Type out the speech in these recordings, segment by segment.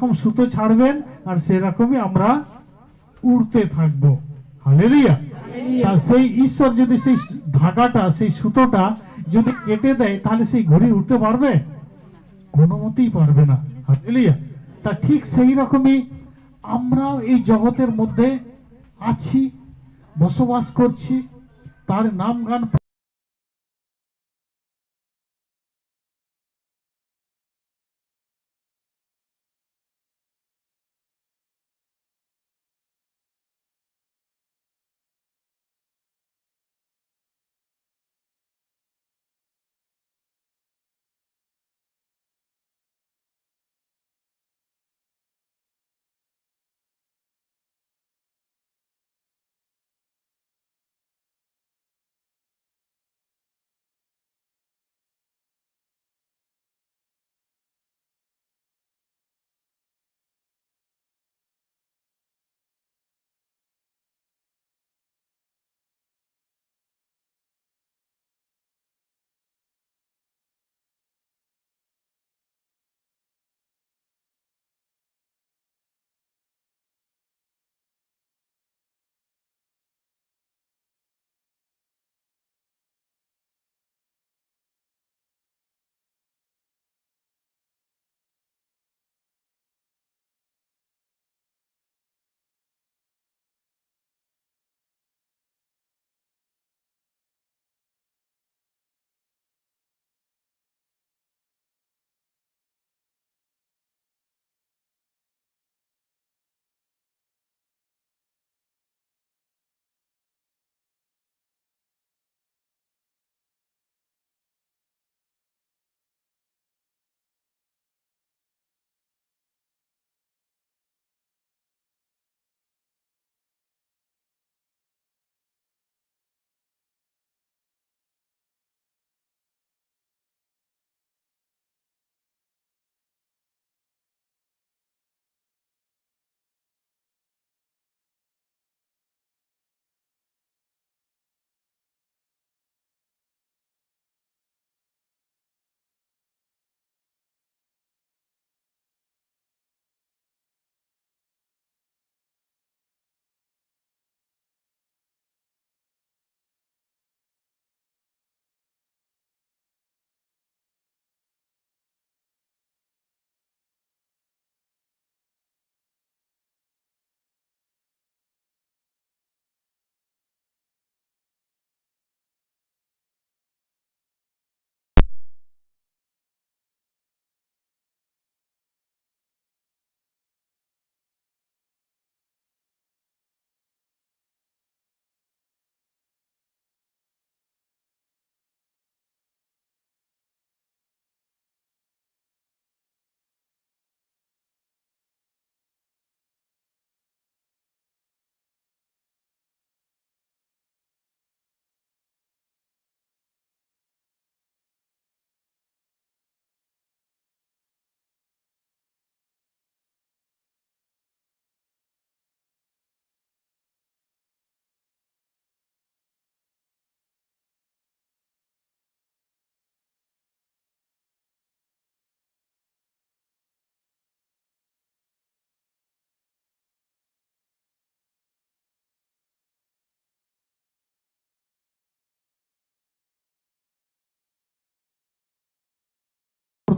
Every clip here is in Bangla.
যেরকম সুতো ছাড়বেন আর সেরকমই আমরা উড়তে থাকব। হালেলুয়া। তা সেই ঈশ্বর যদি সেই ধাগাটা সেই সুতোটা যদি কেটে দেয় তাহলে সেই ঘড়ি উঠতে পারবে? কোনো মতেই পারবে না। হালেলুয়া। তা ঠিক সেই রকমই আমরাও এই জগতের মধ্যে আছি বসবাস করছি তার নাম গান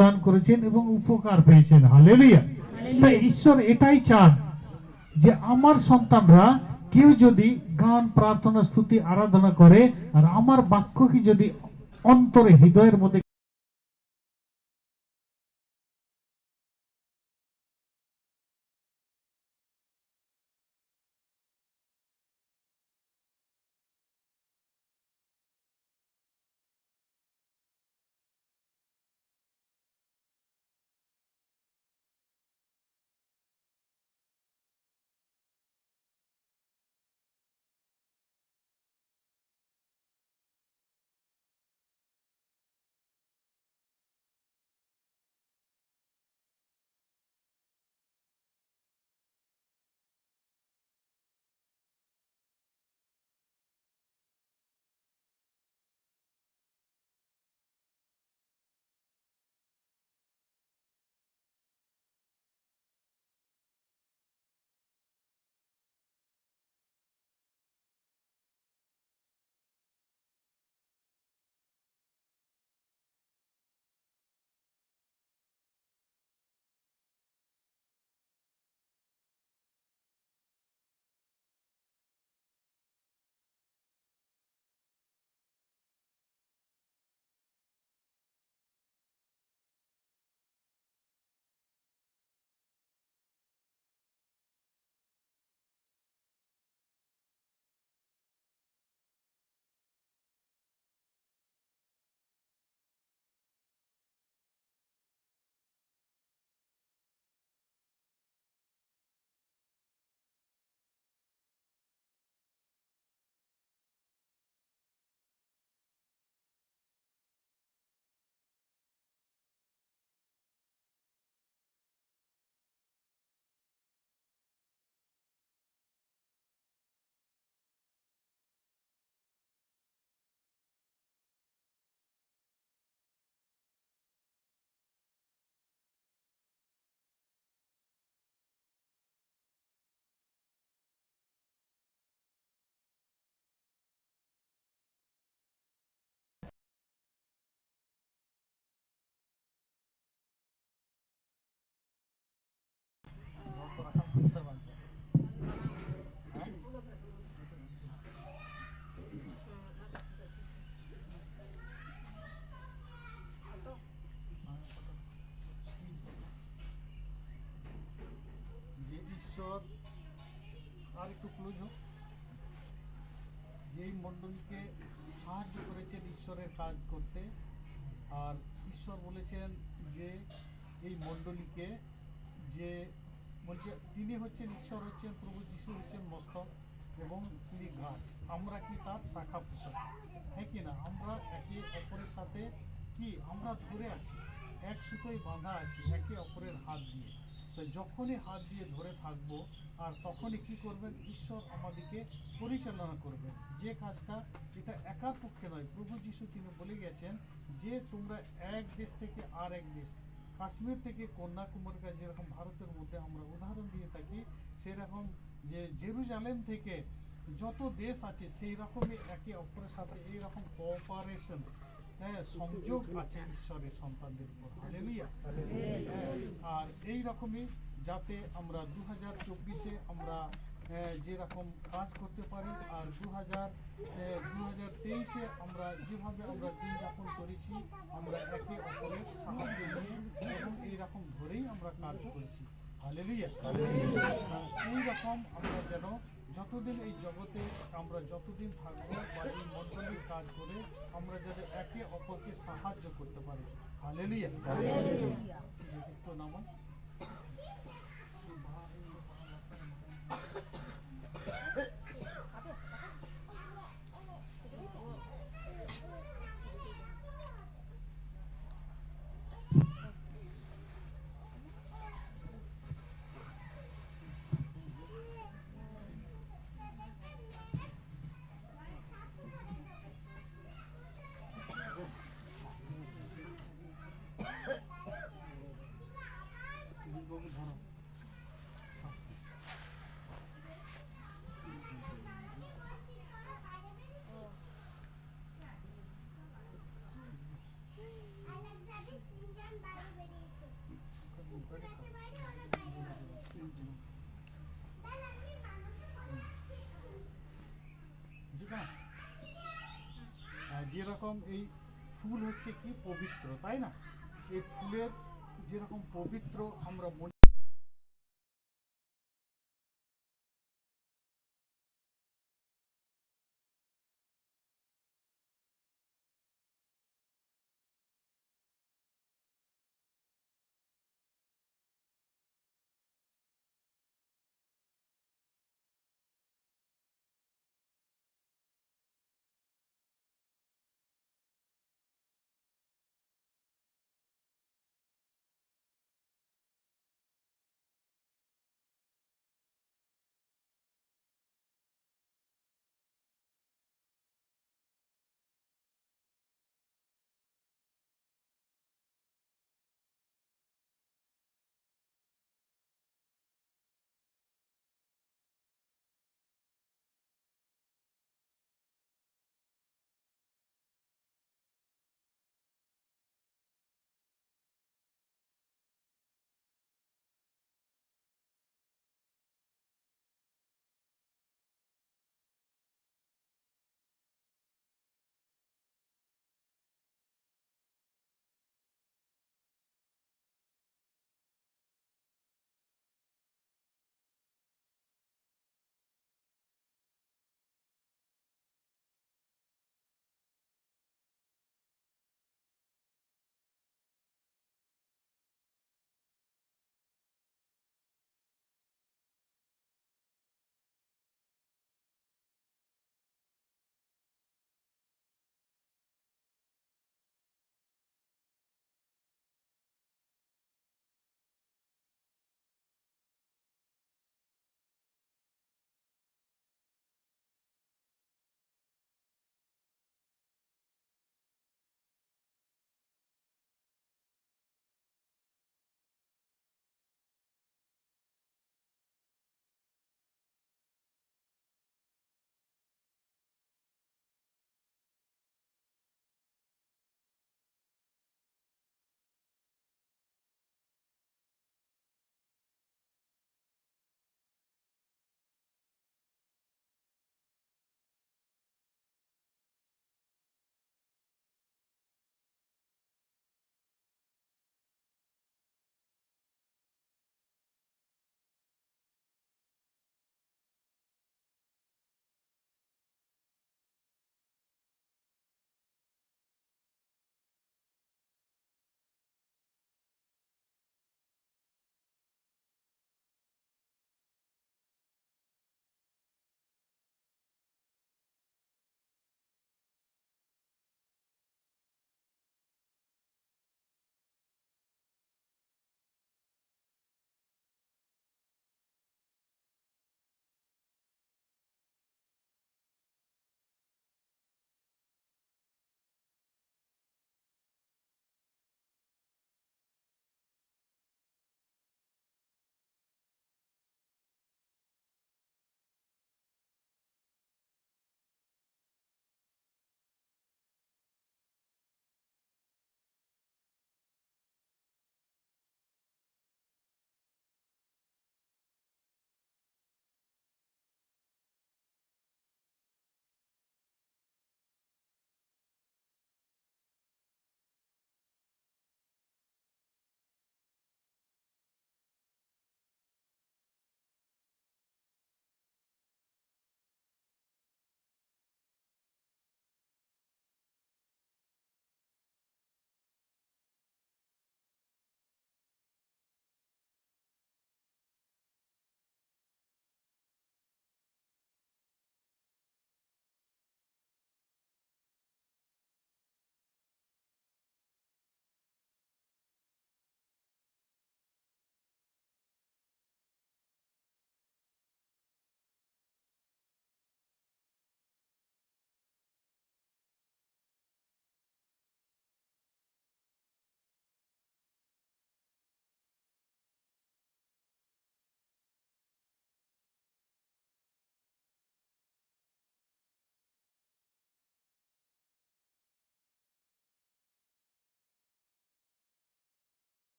প্রদান করেছেন এবং উপকার পেয়েছেন। হালেলুয়া তাই ঈশ্বর এটাই চান যে আমার সন্তানরা কেউ যদি গান প্রার্থনা স্তুতি আরাধনা করে আর আমার বাক্যকে যদি অন্তরে হৃদয়ের মধ্যে ঈশ্বর আর একটু ক্লোজ হোক যেই মণ্ডলীকে সাহায্য করেছেন ঈশ্বরের কাজ করতে আর ঈশ্বর বলেছেন যে এই মণ্ডলীকে যে বলছে, তিনি হচ্ছেন ঈশ্বর, হচ্ছেন প্রভু, যিশু হচ্ছেন মস্তক এবং তিনি গাছ। আমরা কি তার শাখা পোষক হ্যাঁ কি না? আমরা একে অপরের সাথে কি? আমরা ধরে আছি। এক সুতোয় বাঁধা আছি একে অপরের হাত দিয়ে। তো যখনই হাত দিয়ে ধরে থাকব, আর তখনই কি করবেন? ঈশ্বর আমাদেরকে পরিচালনা করবেন। যে কাজটা, এটা একার পক্ষে নয়। প্রভু যিশু তিনি বলে গেছেন যে তোমরা এক দেশ থেকে আর এক দেশ কাশ্মীর থেকে কন্যাকুমারী যেরকম ভারতের মধ্যে আমরা উদাহরণ দিয়ে থাকি সেরকম যে জেরুজালেম থেকে যত দেশ আছে সেই রকমই একে অপরের সাথে এই রকম কোঅপারেশন হ্যাঁ সংযোগ আছে ঈশ্বরের সন্তানদের উপর। হালেলুয়া হ্যাঁ, আর এই রকমই যাতে আমরা দু হাজার চব্বিশে আমরা যেরকম কাজ করতে পারি আর দু হাজার দু হাজার তেইশে আমরা যেভাবে আমরা দিন যাপন করেছি আমরা একে অপরের সাহায্য নিয়ে এবং এইরকম ধরেই আমরা কাজ করেছি। হালেলুয়া। এই রকম আমরা যেন যতদিন এই জগতে আমরা যতদিন থাকব বা এই মন্ডলীর কাজ করে আমরা যেন একে অপরকে সাহায্য করতে পারি। হালেলুয়া। তো যেরকম এই ফুল হচ্ছে কি পবিত্র তাই না? এই ফুলের যেরকম পবিত্র আমরা মনে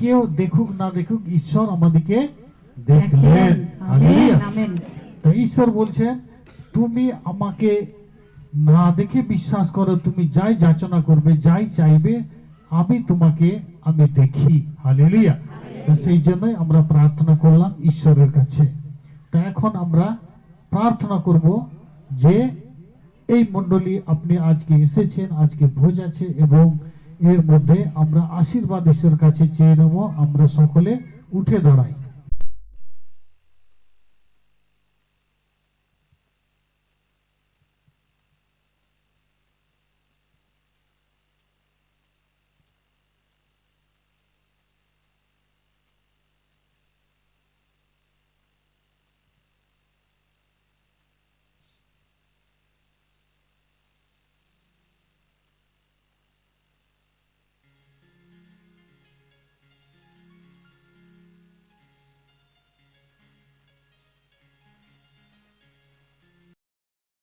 কেউ দেখুক না দেখুক ঈশ্বর আমাদেরকে দেখলেন আমেন। তো ঈশ্বর বলছেন তুমি আমাকে না দেখে বিশ্বাস করো তুমি যাই যাচনা করবে যাই চাইবে আমি তোমাকে আমি দেখি। হালেলুয়া। তো সেই জন্যই আমরা প্রার্থনা করলাম ঈশ্বরের কাছে। তা এখন আমরা প্রার্থনা করব যে এই মণ্ডলী আপনি আজকে এসেছেন আজকে ভোজ আছে এবং এর মধ্যে আমরা আশীর্বাদ ঈশ্বরের কাছে চেয়ে নেব আমরা সকলে উঠে দাঁড়াই।